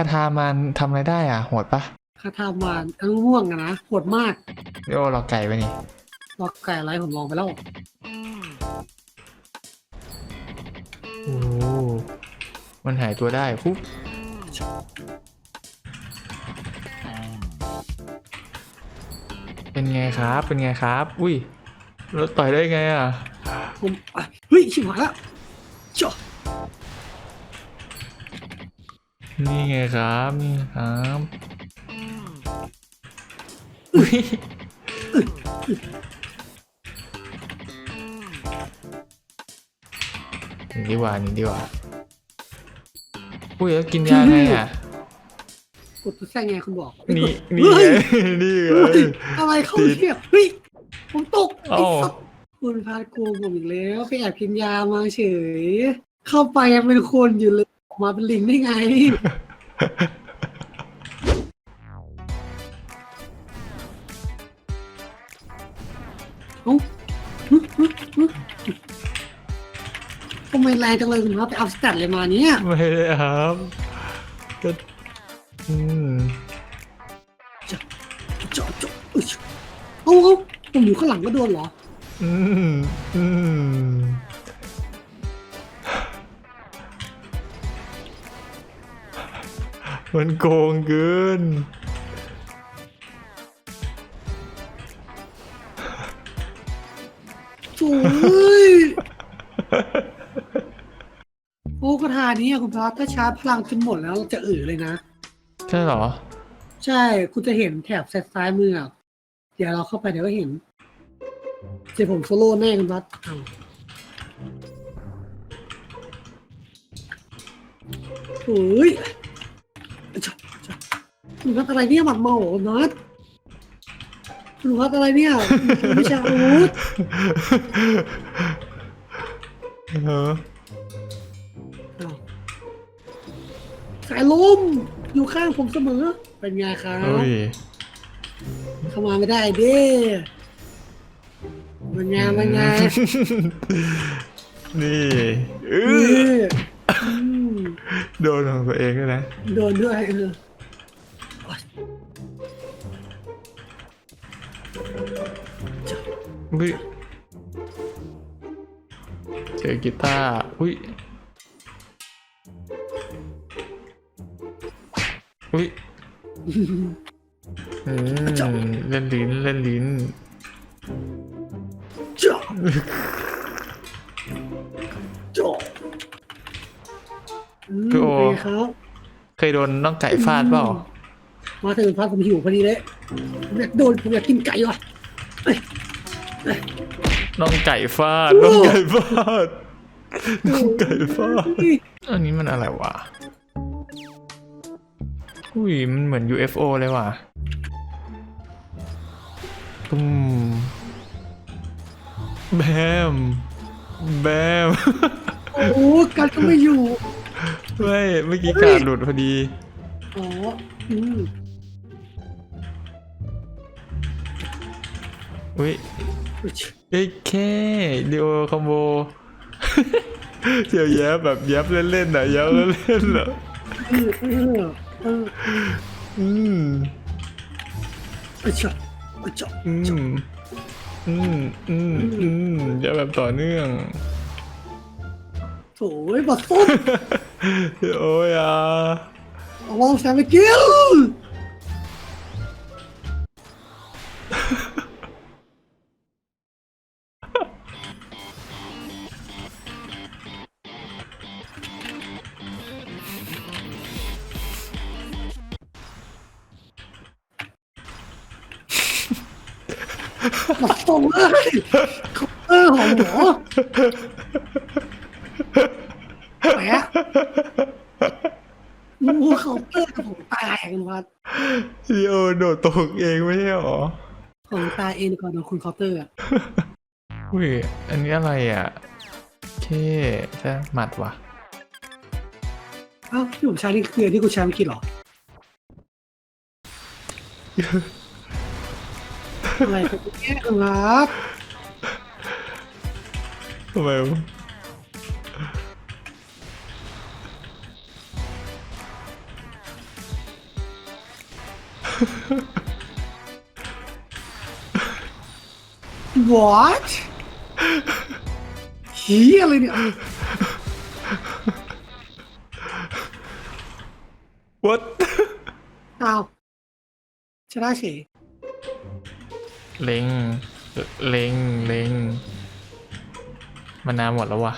คาทามันทำอะไรได้อะโหดปะคาทามานอันม่วงอะนะโหดมากโยเราไก่ไปนี่ล็อกไก่ไรผมลองไปแล้ว โอ้มันหายตัวได้ปุ๊บเป็นไงครับ เป็นไงครับ อุ้ยรถต่อยได้ไงอะผมอะเฮ้ย ชิบหายละ นี่ไงครับ นี่ครับอุ้ยหนี่ดีกว่าหนี่ดีกว่าอุ้ยแล้วกินยาไงอะกดตัวแท่งไงคุณบอกนี่นี่เฮ้ไงยนี่ไงเฮ้ยอะไรเข้าเทียบเฮ้ยผมตกไอ้เอ้าสัตว์คุณพาโกงผมอีกแล้วไปแอบกินยามาเฉย เข้าไปยังเป็นคนอยู่เลยออก มาเป็นลิงได้ไง เอ้าฮึฮึฮึทำไมแรงจังเลยคุณครับไปอัพสแตทเลยมาเนี่ย ไม่ได้ครับก็อืมเจาะเจาะอุ๊ยเอ้าเอ้าผมอยู่ข้างหลังก็โดนเหรอ อืมอืม มันโกงเกินโอ้ยโอ้กระทานี้อะคุณพระถ้าชาร์จพลังจนหมดแล้วเราจะอือเลยนะ ใช่เหรอ ใช่ คุณจะเห็นแถบซ้ายมืออะเดี๋ยวเราเข้าไปเดี๋ยวก็เห็น เดี๋ยวผมโซโล่แน่คุณพัดเอาโอ้ยจ๊ะจ๊ะ คุณพัดอะไรเนี่ยหมัดเมาเหรอคุณพัดคุณพัดอะไรเนี่ยไม่ใช่อาวุธเอออ้าวสายลมอยู่ข้างผมเสมอ เป็นไงครับเฮ้ยเข้ามาไม่ได้เด้มันไงมันไงนี่เอนี่ออืมโดนของตัวเองด้วยนะ โดนด้วยเออ อุ้ยเจอกีตาร์อุ้ยอุ้ยอืมเล่นลิ้นเล่นลิ้นเจาะเจาะอืมเป็นไงครับเคยโดนน้องไก่ฟาดเปล่ามาถึงพัดผมหิวพอดีเลยผมอยากโดนผมอยากกินไก่ว่ะ น้องไก่ฟาดน้องไก่ฟาดน้องไก่ฟาดอันนี้มันอะไรวะอุ้ยมันเหมือน UFO เลยว่ะตุ้มแบม แบม โอ้โหกันก็ไม่อยู่ไม่เมื่อกี้กาดหลุดพอดีอ๋ออืมอุ้ยอุ๊ย เอ้ยแค่เดียวคอมโบเจียวแยบแบบแยบเล่นๆน่ะแยบเล่นๆน่ะเออเออเอออืมเออเจาะเจาะอืมอืมอืมอืมแยบแบบต่อเนื่องโถ่ไอ้บัดต้นโอ้ยอะเอาวางแซมไปกิล บัดต้นเลยเคาน์เตอร์ของหมอแหมมึงว่าเคาน์เตอร์กับผมตายกันวัดลีโอโดดตกเองไม่ใช่หรอของตายเองก่อนโดนคุณเคาน์เตอร์อะอุ้ยอันนี้อะไรอะเคใช่หมัดวะเอ้าที่ผมใช้นี่คือที่กูใช้เมื่อกี้เหรอ อะไรกันเนี่ยครับทำไมวะ what เฮียอะไรเนี่ย what อ้าวชนะเฉย เล็งเล็งเล็งมันนานหมดแล้ววะ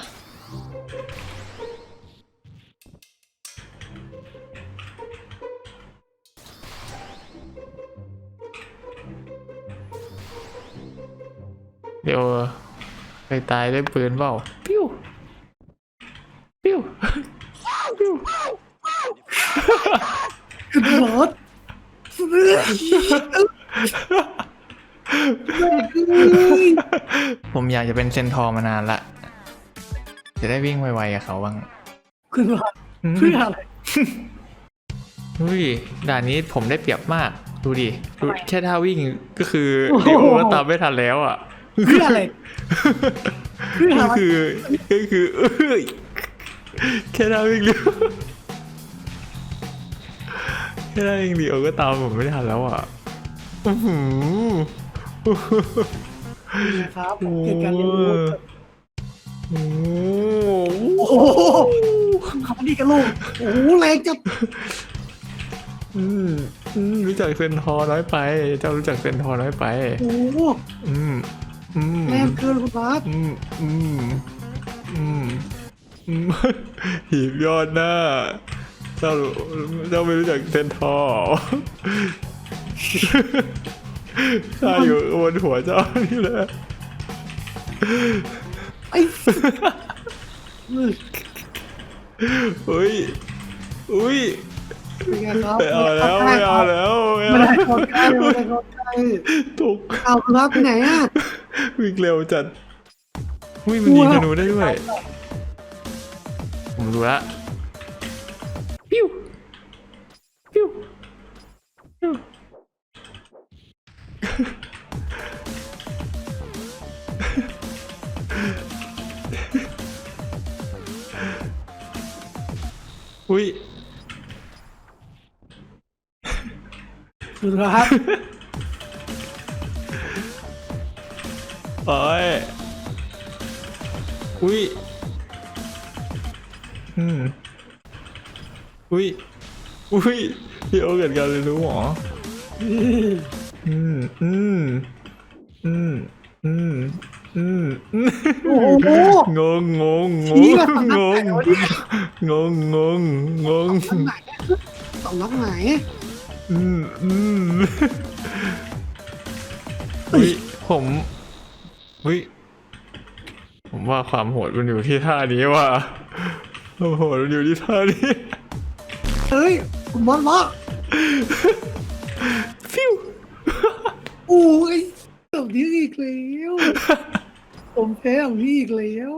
เดี๋ยวเคยตายด้วยปืนเปล่าปิ้วปิ้วปิ้วคือรถเฮ้ย ผมอยากจะเป็นเซนทอร์มานานละ จะได้วิ่งไวๆกับเขาบ้าง คุณรถเพื่ออะไรเฮ้ยด่านนี้ผมได้เปรียบมาก ดูดิดูทำไมแค่ท่าวิ่งก็คือโอ้โหเดโอก็ตามไม่ทันแล้วอะเพื่ออะไรเพื่อก็อะไรคือก็คือเอ้ยแค่ท่าวิ่งเดียวแค่ท่าวิ่งเดียวก็ตามผมไม่ทันแล้วอะอื้อหือ นะครับผมเกิดการเรียนรู้โอ้โอ้โหเขาดีกันลูกโอ้โหแรงจัดอืมอืมรู้จักเซนทอร์น้อยไป เจ้ารู้จักเซนทอร์น้อยไป โอ้โหอืมอืมแรงเกินคุณรัฐอืมอืมอืมอืมหีบยอดหน้า เจ้าเจ้าไม่รู้จักเซนทอร์เหรอ ข้าอยู่บนหัวเจ้านี่แหละไอ้อุ้ยอุ้ยเป็นไงครับไม่เอาแล้วไม่เอาแล้วไม่ไม่เอาได้เข้าใกล้ไม่ได้เข้าใกล้ตกเอาคุณรัฐไปไหนอะวิ่งเร็วจัดอุ้ยมันยิงธนูได้ด้วย ผมรู้ละ อุ้ยคุณรัฐโอ้ยอุ้ยอืมอุ้ยอุ้ยพี่โอเกิดการเรียนรู้หรออืมอืมอืมอืมอืมโอ้โหงงงงงชี้งมาสำนักงไหน งวะเนี่ยงงงงงงสำนักไหนสำนักไหนอืมอืมอุ้ยผมอุ้ยผมว่าความโหดมันอยู่ที่ท่านี้ว่ะความโหดมันอยู่ที่ท่านี้เฮ้ยคุณบอลวะฟิวโอ้ยแบบนี้อีกแล้วผมแพ้แบบนี้อีกแล้ว